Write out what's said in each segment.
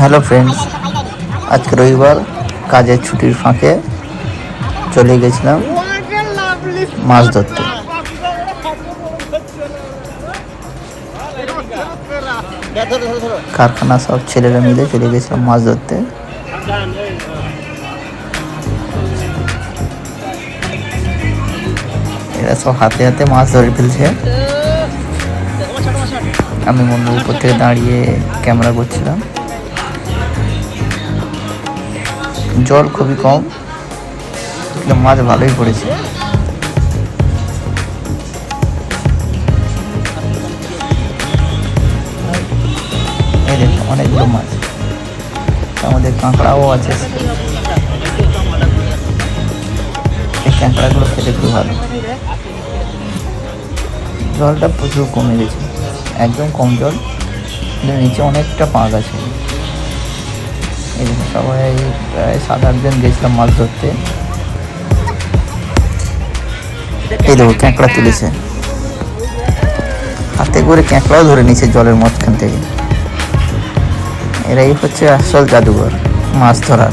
Hello friends আজকে রবিবার, কাজের ছুটির ফাঁকে চলে গেছিলাম মাছ ধরতে। কারখানা সব ছেলেরা মিলে চলে গেছিলাম মাছ ধরতে। এরা সব হাতে হাতে মাছ ধরে ফেলছে। আমি মন্দির উপর থেকে দাঁড়িয়ে ক্যামেরা করছিলাম। জল খুবই কম। কিন্তু মাছ ভালোই পড়েছে। এই দেখুন, অনেকগুলো মাছ। আমাদের কাঁকড়াও আছে। এই কাঁকড়াগুলো খেতে খুব ভালো। জলটা প্রচুর কমে গেছে। একদম কম জল। নিচে অনেকটা পাঁক আছে। এই দেখুন সবাই প্রায় সাত আটজন গেছিলাম মাছ ধরতে। এই দেখো, ক্যাঁকড়া তুলেছে। হাতে করে ক্যাঁকড়াও ধরে নিয়েছে জলের মধ্যখান থেকে। এরাই হচ্ছে আসল জাদুঘর, মাছ ধরার।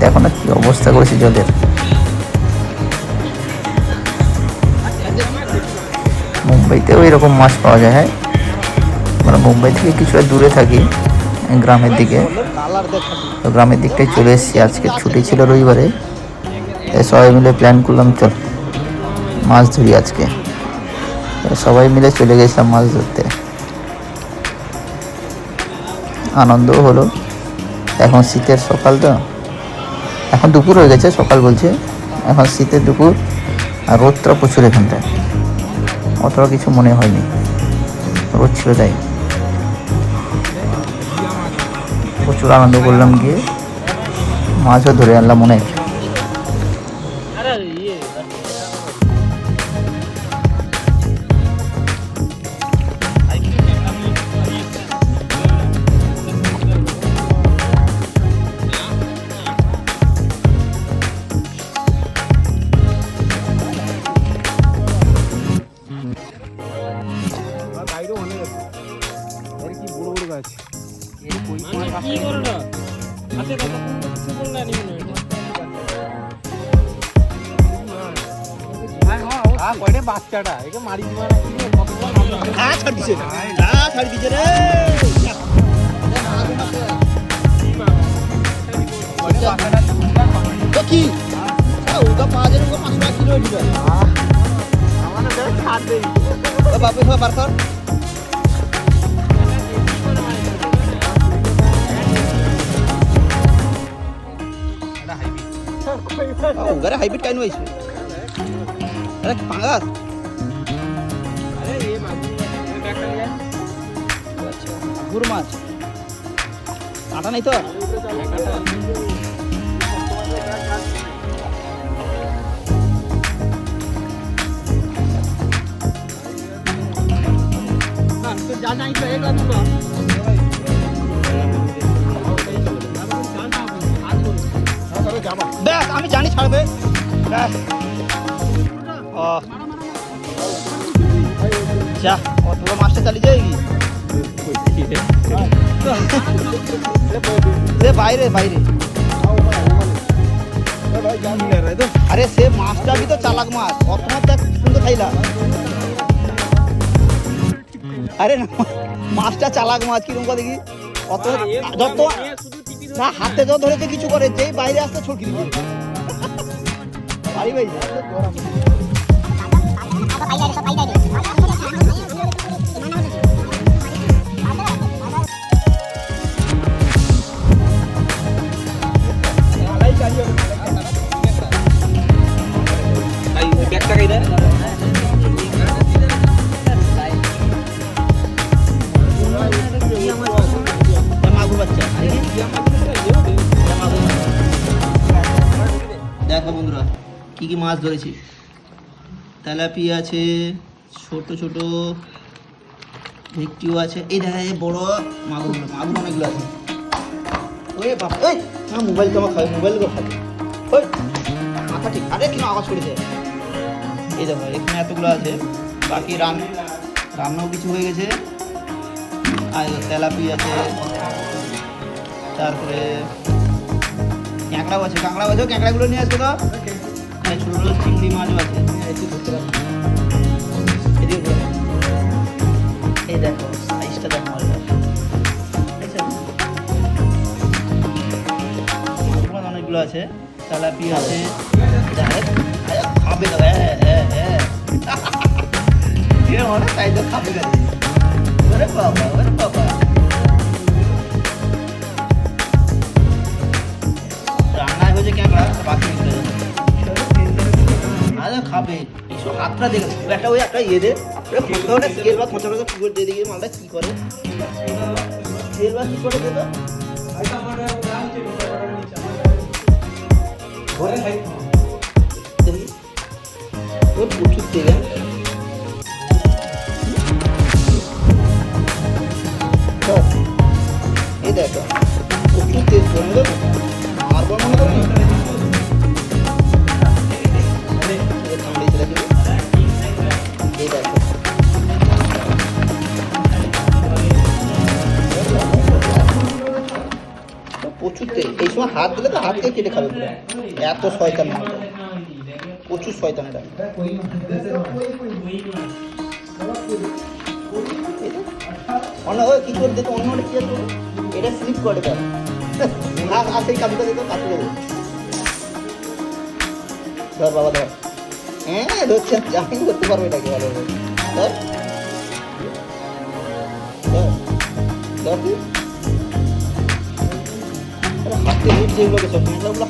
দেখো না কি অবস্থা করেছে জলের। মুম্বাইতেও এরকম মাছ পাওয়া যায় হ্যাঁ? আমরা মুম্বাই থেকে কিছুটা দূরে থাকি। গ্রামের দিকে। তো গ্রামের দিকটাই চলে এসেছি। আজকে ছুটি ছিল রবিবারে। সবাই মিলে প্ল্যান করলাম, চল মাছ ধরি আজকে। সবাই মিলে চলে গেছিলাম মাছ ধরতে। আনন্দও হলো। এখন শীতের সকাল তো। এখন দুপুর হয়ে গেছে, সকাল বলছে। এখন শীতের দুপুর আর রোদটা প্রচুর এখানটায়। অতটা কিছু মনে হয়নি। রোদ ছিল তাই। প্রচুর আনন্দ করলাম গিয়ে। মাছও ধরে আনলাম অনেক। বাচ্চাটা একে মারি আ ছাড় দিছে ছাড় দিছে রে কি ওটা পাঁচ ছাড় দেই বাপে সব বার ugar hybrid kain wise ada panas kurma kata itu jangan itu আমি জানি ছাড়বে ও যা মাছটা চালিয়ে সে বাইরে বাইরে। আরে সে মাছটা তো চালাক মাছ। অত মাছ দেখ সুন্দর খাইলা। আরে না মাছটা চালাক মাছ কীরকম করে দেখি। অত যত না হাতে যত ধরেছে কিছু করে। যেই বাইরে আসতে ছড়কি দিবে। বাড়ি ভাই কি মাছ ধরেছি? তেলাপিয়া আছে, ছোট ছোট ভেটকিও আছে। এই দেখা যায় বড় মাগুর মাগুর অনেকগুলো আছে। ওই বাবা এই, না, মোবাইল আমার খাবে, মোবাইল তো খাবে। ওই, মাথা ঠিক, আরে কেন আওয়াজ করেছে এই দেখো, এখানে এতগুলো আছে, বাকি রান, রান্নাও কিছু হয়ে গেছে। আর তেলাপি আছে, তারপরে ক্যাঁকড়াও আছে। কাঁকড়াও আছে ক্যাঁকড়াগুলো নিয়ে আসবে তো? ছোটো চিংড়ি মাছও আছে একটু ধরতে এদিকে এই দেখো সাইজটা অনেকগুলো আছে তেলাপি আছে খাবে হ্যাঁ হ্যাঁ হ্যাঁ কে তাই তো খাবে ওরে বাবা ওরে বাবা রান্নায় হয়েছে ক্যামেরা বাকি খাবে। এসব হাতটা দেখে একটা ওই একটা ইয়ে দে। স্কেল বা খোঁচা খোঁচা ফুটে দিয়ে দিকে মালটা কী করে? স্কেল বা কী করে দে ওর প্রচুর তেল? এই দেখো, প্রচুর তেল মনে তেল এই সময় হাত দিলে তো হাত থেকে কেটে খাবে পুরো। এত শয়তান। প্রচুর শয়তান এটা। অন্য কি করে দেখো অন্য কি এটা স্লিপ করে তার। দিতে কাটে দেবো ধর বাবা, ধর। হ্যাঁ ধরছে করতে পারবে এটাকে? ভালো ধর। ধর ধর তুই আরে হাতে ধরছে এগুলোকে সব ক্যামেরাগুলো